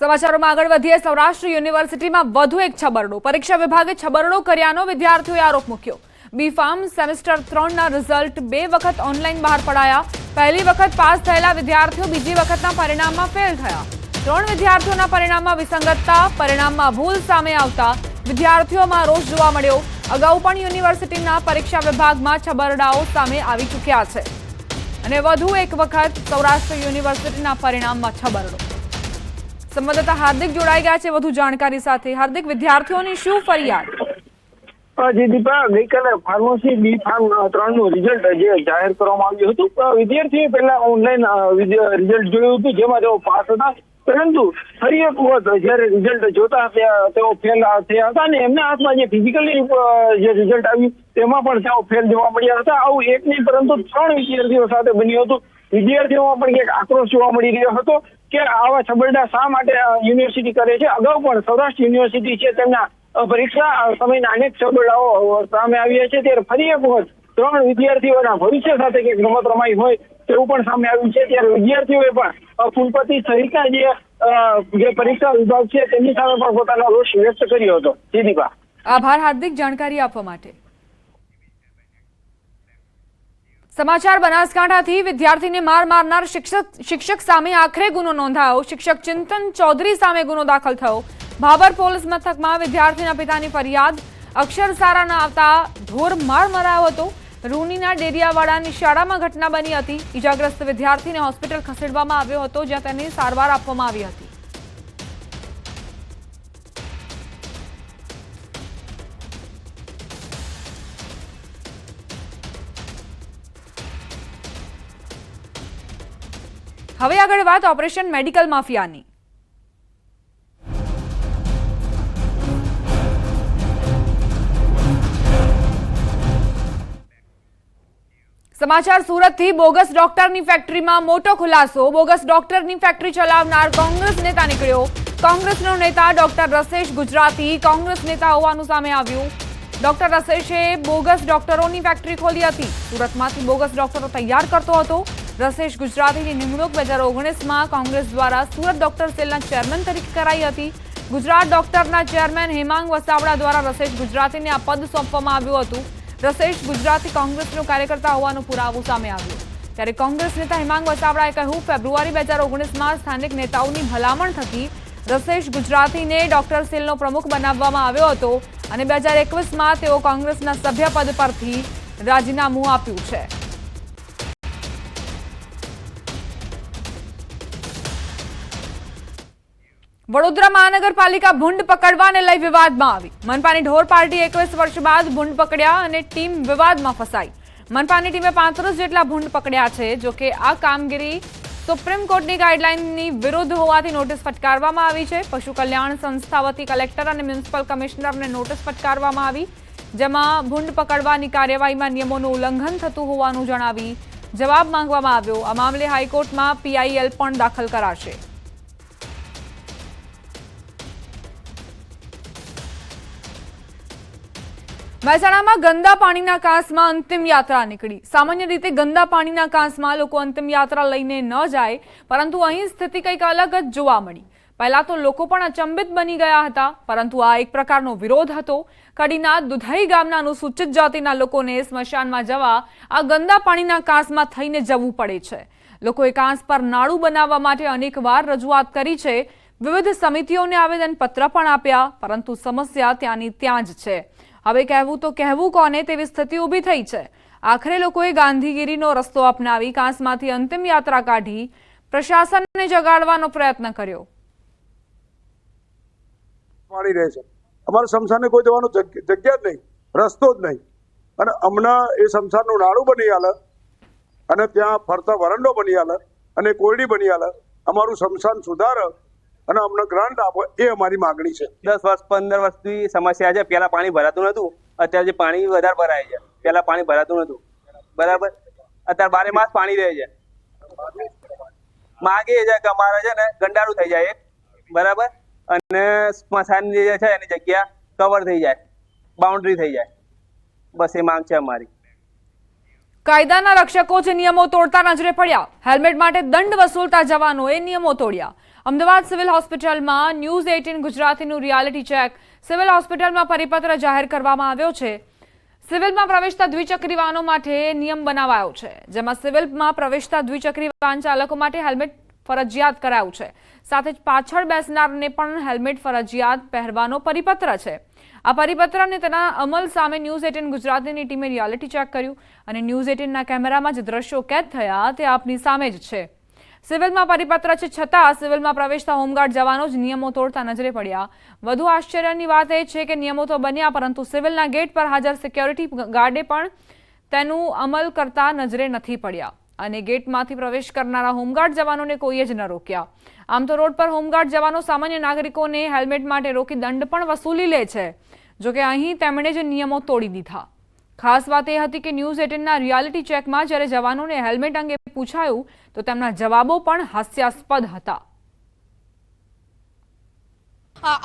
સમાચારોમાં આગળ વધીએ. સૌરાષ્ટ્ર યુનિવર્સિટીમાં વધુ એક છબરડો. પરીક્ષા વિભાગે છબરડો કર્યાનો વિદ્યાર્થીઓએ આરોપ મૂક્યો. બી ફાર્મ સેમેસ્ટર ત્રણના રિઝલ્ટ બે વખત ઓનલાઈન બહાર પડાયા. પહેલી વખત પાસ થયેલા વિદ્યાર્થીઓ બીજી વખતના પરિણામમાં ફેલ થયા. ત્રણ વિદ્યાર્થીઓના પરિણામમાં વિસંગતતા, પરિણામમાં ભૂલ સામે આવતા વિદ્યાર્થીઓમાં રોષ જોવા મળ્યો. અગાઉ પણ યુનિવર્સિટીના પરીક્ષા વિભાગમાં છબરડાઓ સામે આવી ચૂક્યા છે. અને વધુ એક વખત સૌરાષ્ટ્ર યુનિવર્સિટીના પરિણામમાં છબરડો. સંવાદદાતા હાર્દિક જોડાઈ ગયા છે વધુ જાણકારી સાથે. હાર્દિક વિદ્યાર્થીઓની શું ફરિયાદ? જી દીપા ગઈકાલે ફાર્મસી બી ફાર્મ ત્રણનું રિઝલ્ટ જે જાહેર કરવામાં આવ્યું હતું. અ, પહેલા ઓનલાઈન રિઝલ્ટ જોયું હતું જેમાં તેઓ પાસ હતા. પરંતુ ફરી એક વખત જયારે રિઝલ્ટ જોતા તેઓ ફેલ થયા હતા અને એમના હાથમાં જે ફિઝિકલી જે રિઝલ્ટ આવ્યું તેમાં પણ તેઓ ફેલ જોવા મળ્યા હતા. આવું એક નહીં પરંતુ ત્રણ વિદ્યાર્થીઓ સાથે બન્યું હતું. વિદ્યાર્થીઓમાં પણ એક આક્રોશ જોવા મળી રહ્યો હતો. કે આવા છબરડા શા માટે યુનિવર્સિટી કરે છે? અગાઉ પણ સૌરાષ્ટ્ર યુનિવર્સિટી છે, તેમના પરીક્ષા સમયના અનેક છબરડાઓ સામે આવ્યા છે. ત્યારે ફરી એક વખત ત્રણ વિદ્યાર્થીઓના ભવિષ્ય સાથે કંઈક રમત રમાઈ હોય તેવું પણ સામે આવ્યું છે. ત્યારે વિદ્યાર્થીઓએ પણ કુલપતિ સહિતના જે જે પરીક્ષા વિભાગ છે, તેમની સામે પણ પોતાનો રોષ વ્યક્ત કર્યો હતો. જીદીપા આભાર. હાર્દિક જાણકારી આપવા માટે. સમાચાર બનાસકાંઠાથી વિદ્યાર્થીને માર મારનાર શિક્ષક શિક્ષક સામે આખરે ગુનો નોંધાયો. શિક્ષક ચિંતન ચૌધરી સામે ગુનો દાખલ થયો. ભાબર પોલીસ મથકમાં વિદ્યાર્થીના પિતાની ફરિયાદ. અક્ષર સારા ના આવતા ઢોર માર મરાયો હતો. રૂનીના ડેરિયાવાડાની શાળામાં ઘટના બની હતી. ઇજાગ્રસ્ત વિદ્યાર્થીને હોસ્પિટલ ખસેડવામાં આવ્યો હતો, જ્યાં તેને સારવાર આપવામાં આવી હતી. હવે આગળ વાત ઓપરેશન મેડિકલ માફિયાની. સમાચાર સુરતથી બોગસ ડોક્ટરની ફેક્ટરીમાં મોટો ખુલાસો. બોગસ ડોક્ટરની ફેક્ટરી ચલાવનાર કોંગ્રેસ નેતા નીકળ્યો. કોંગ્રેસનો નેતા ડોક્ટર રસેશ ગુજરાતી કોંગ્રેસ નેતા હોવાનું સામે આવ્યું. ડોક્ટર રસેશે બોગસ ડોક્ટરોની ફેક્ટરી ખોલી હતી. સુરતમાંથી બોગસ ડોક્ટરો તૈયાર કરતો હતો. રસેશ ગુજરાતીની નિમણૂક બે હજાર ઓગણીસમાં કોંગ્રેસ દ્વારા સુરત ડોક્ટર સેલના ચેરમેન તરીકે કરાઈ હતી. ગુજરાત ડોક્ટરના ચેરમેન હેમાંગ વસાવડા દ્વારા રસેશ ગુજરાતીને આ પદ સોંપવામાં આવ્યું હતું. રસેશ ગુજરાતી કોંગ્રેસનો કાર્યકર્તા હોવાનો પુરાવો સામે આવ્યો. ત્યારે કોંગ્રેસ નેતા હેમાંગ વસાવડાએ કહ્યું, ફેબ્રુઆરી બે હજાર ઓગણીસમાં સ્થાનિક નેતાઓની ભલામણ થકી રસેશ ગુજરાતીને ડોક્ટર સેલનો પ્રમુખ બનાવવામાં આવ્યો હતો અને બે હજાર એકવીસમાં તેઓ કોંગ્રેસના સભ્યપદ પરથી રાજીનામું આપ્યું છે. વડોદરા મહાનગરપાલિકા ભૂંડ પકડવાને લઈ વિવાદમાં આવી. મનપાની ઢોર પાર્ટી એકવીસ વર્ષ બાદ ભૂંડ પકડ્યા અને ટીમ વિવાદમાં ફસાઈ. મનપાની ટીમે પાંત્રીસ જેટલા ભૂંડ પકડ્યા છે જોકે આ કામગીરી સુપ્રીમ કોર્ટની ગાઈડલાઇનની વિરુદ્ધ હોવાથી નોટિસ ફટકારવામાં આવી છે. પશુ કલ્યાણ સંસ્થા વતી કલેક્ટર અને મ્યુનિસિપલ કમિશનરને નોટિસ ફટકારવામાં આવી, જેમાં ભૂંડ પકડવાની કાર્યવાહીમાં નિયમોનું ઉલ્લંઘન થતું હોવાનું જણાવી જવાબ માંગવામાં આવ્યો. આ મામલે હાઈકોર્ટમાં પીઆઈએલ પણ દાખલ કરાશે. મહેસાણામાં ગંદા પાણીના કાંસમાં અંતિમ યાત્રા નીકળી. સામાન્ય રીતે ગંદા પાણીના કાંસમાં લોકો અંતિમ યાત્રા લઈને ન જાય, પરંતુ અહીં સ્થિતિ કંઈક અલગ જ જોવા મળી. પહેલા તો લોકો પણ અચંબિત બની ગયા હતા, પરંતુ આ એક પ્રકારનો વિરોધ હતો. કડીના દુધઈ ગામના અનુસૂચિત જાતિના લોકોને સ્મશાનમાં જવા આ ગંદા પાણીના કાંસમાં થઈને જવું પડે છે. લોકોએ કાંસ પર નાળું બનાવવા માટે અનેકવાર રજૂઆત કરી છે. વિવિધ સમિતિઓને આવેદનપત્ર પણ આપ્યા, પરંતુ સમસ્યા ત્યાંની ત્યાં જ છે. હવે કહેવું તો કહેવું કોને તેવી સ્થિતિ ઊભી થઈ છે? આખરે લોકોએ ગાંધીગીરીનો રસ્તો અપનાવી કાંસમાંથી અંતિમ યાત્રા કાઢી પ્રશાસનને જગાડવાનો પ્રયત્ન કર્યો. પાણી રહે છે. અમારા શમશાને કોઈ જવાનું જગ્યા જ નહીં, રસ્તો જ નહીં. અને હમણાં એ શમશાનનું નાળું બની આલે, અને ત્યાં ફરતા વરંડો બની આલે, અને કોયડી બની આલે. અમારું શમશાન સુધારે અને અમને ગ્રાન્ટ આપો એ અમારી માગણી છે. દસ વર્ષ પંદર વર્ષથી સમસ્યા છે. પેલા પાણી ભરાતું નતું. અત્યારે જે પાણી વધારે ભરાય છે. પેલા પાણી ભરાતું નતું. બરાબર? અત્યારે બારે માસ પાણી રહે છે. માગે છે કે અમારે છે ને ગંડારું થઈ જાય બરાબર? અને સ્મશાન જે છે એની જગ્યા કવર થઈ જાય. બાઉન્ડ્રી થઈ જાય. બસ એ માંગ છે અમારી. કાયદાના રક્ષકો જે નિયમો તોડતા નજરે પડ્યા હેલ્મેટ માટે દંડ વસૂલતા જવાનોએ નિયમો તોડ્યા. અમદાવાદ સિવિલ હોસ્પિટલમાં ન્યૂઝ એઇટીન ગુજરાતીનું રિયાલિટી ચેક સિવિલ હોસ્પિટલમાં પરિપત્ર જાહેર કરવામાં આવ્યો છે. સિવિલમાં પ્રવેશતા દ્વિચક્રી વાહનો માટે નિયમ બનાવાયો છે. જેમાં સિવિલમાં પ્રવેશતા દ્વિચક્રી વાહન ચાલકો માટે હેલ્મેટ ફરજિયાત કરાયું છે. સાથે જ પાછળ બેસનારને પણ હેલ્મેટ ફરજિયાત પહેરવાનો પરિપત્ર છે. આ પરિપત્ર અને તેના અમલ સામે ન્યૂઝ એટીન ગુજરાતીની ટીમે રિયાલિટી ચેક કર્યું અને ન્યૂઝ એટીનના કેમેરામાં જે દ્રશ્યો કેદ થયા તે આપની સામે જ છે. સિવિલમાં પરિપત્ર છે છતાં સિવિલમાં પ્રવેશતા હોમગાર્ડ જવાનો જ નિયમો તોડતા નજરે પડ્યા. વધુ આશ્ચર્યની વાત એ છે કે નિયમો તો બન્યા, પરંતુ સિવિલના ગેટ પર હાજર સિક્યોરિટી ગાર્ડે પણ તેનું અમલ કરતા નજરે નથી પડ્યા અને ગેટમાંથી પ્રવેશ કરનારા હોમગાર્ડ જવાનોને કોઈએ જ ન રોક્યા. આમ તો રોડ પર હોમગાર્ડ જવાનો સામાન્ય નાગરિકોને હેલ્મેટ માટે રોકી દંડ પણ વસૂલી લે છે, જોકે અહીં તેમણે જ નિયમો તોડી દીધા. ખાસ વાત એ હતી કે ન્યૂઝ એટીનના રિયાલિટી ચેકમાં જ્યારે જવાનોને હેલ્મેટ અંગે પૂછાયું તો તેમના જવાબો પણ હાસ્યાસ્પદ હતા.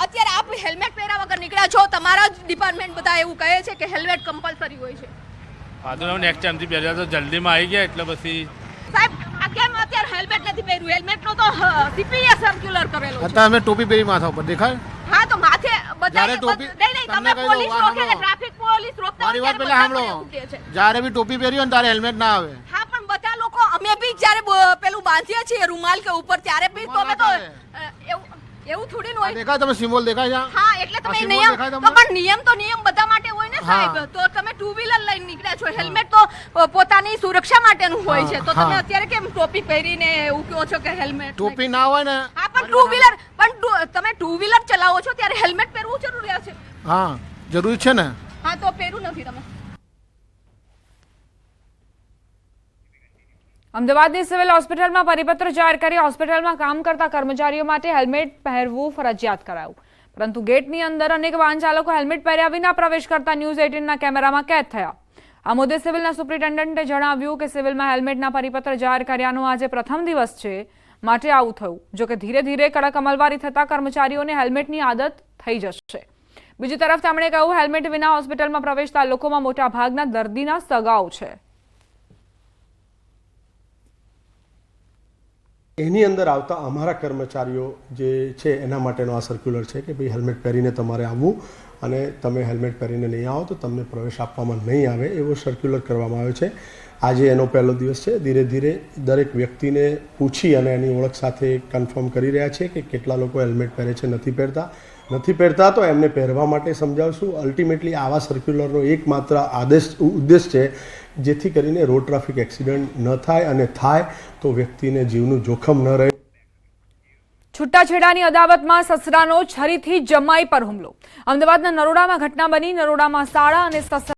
અત્યારે આપ હેલ્મેટ પહેર્યા વગર નીકળ્યા છો તમારા જ ડિપાર્ટમેન્ટ બધા એવું કહે છે કે હેલ્મેટ કમ્પલસરી હોય છે. હા તો નેક્સ્ટ ટાઈમથી પહેર્યા તો જલ્દીમાં આવી ગયા એટલે પછી સાહેબ આ કેમ અત્યારે હેલ્મેટ નથી પહેર્યું? હેલ્મેટનો તો સીપીએ સર્ક્યુલર કરેલો છે. અત્યારે અમે ટોપી પહેરી માથા ઉપર દેખાય? હા તો માથે બધા નહીં નહીં તમે પોલીસ રોકે ટ્રાફિક પોલીસ રોકતા મારી વાત પહેલા સાંભળો. જ્યારે બી ટોપી પહેરી હોય ને ત્યારે હેલ્મેટ ના આવે. હા પણ બધા લોકો અમે બી જ્યારે પેલું બાંધીએ છીએ રૂમાલ કે ઉપર ત્યારે બી તો અમે તો એવું એવું થોડી હોય. દેખાય તમે સિમ્બોલ દેખાય છે? હા એટલે તમે નિયમ તો પણ નિયમ તો નિયમ બધા માટે હોય ને સાહેબ. તો તમે ટુ વ્હીલર લઈને નીકળ્યા છો. હેલ્મેટ તો પોતાની સુરક્ષા માટેનું હોય છે. તો તમે અત્યારે કેમ ટોપી પહેરીને એવું કહો છો કે હેલ્મેટ ટોપી ના હોય ને હા પણ ટુ વ્હીલર પણ તમે ટુ વ્હીલર ચલાવો છો ત્યારે હેલ્મેટ પહેરવું જરૂરિયાત છે. હા જરૂરી છે ને. અમદાવાદની સિવિલ હોસ્પિટલમાં પરિપત્ર જાહેર કરી હોસ્પિટલમાં કામ કરતા કર્મચારીઓ માટે હેલ્મેટ પહેરવું ફરજિયાત કરાયું. પરંતુ ગેટની અંદર અનેક વાહન ચાલકો હેલ્મેટ પહેર્યા વિના પ્રવેશ કરતા ન્યૂઝ એટીનના કેમેરામાં કેદ થયા. આ મુદ્દે સિવિલના સુપ્રિન્ટેન્ડન્ટે જણાવ્યું કે સિવિલમાં હેલ્મેટના પરિપત્ર જાહેર કર્યાનો આજે પ્રથમ દિવસ છે, માટે આવું થયું, જોકે ધીરે ધીરે કડક અમલવારી થતા કર્મચારીઓને હેલ્મેટની આદત થઈ જશે. બીજી તરફ તેમણે કહ્યું, હેલ્મેટ વિના હોસ્પિટલમાં પ્રવેશતા લોકોમાં મોટા ભાગના દર્દીના સગાઓ છે. એની અંદર આવતા અમારા કર્મચારીઓ જે છે, એના માટેનો આ સર્ક્યુલર છે કે ભાઈ હેલ્મેટ પહેરીને તમારે આવવું અને તમે હેલ્મેટ પહેરીને નહીં આવો તો તમને પ્રવેશ આપવામાં નહીં આવે એવો સર્ક્યુલર કરવામાં આવ્યો છે. આજે એનો પહેલો દિવસ છે. ધીરે ધીરે દરેક વ્યક્તિને પૂછી અને એની ઓળખ સાથે કન્ફર્મ કરી રહ્યા છે કે કેટલા લોકો હેલ્મેટ પહેરે છે, નથી પહેરતા. નથી પહેરતા, તો એમને પહેરવા માટે સમજાવશું. અલ્ટિમેટલી આવા સર્ક્યુલરનો એકમાત્ર આદેશ, ઉદ્દેશ છે, જેથી કરીને રોડ ટ્રાફિક એક્સિડન્ટ ન થાય અને થાય તો વ્યક્તિને જીવનું જોખમ ન રહે. છૂટાછેડાની અદાવતમાં સસરાનો છરીથી જમાઈ પર હુમલો. અમદાવાદના નરોડામાં ઘટના બની. નરોડામાં શાળા અને સસરા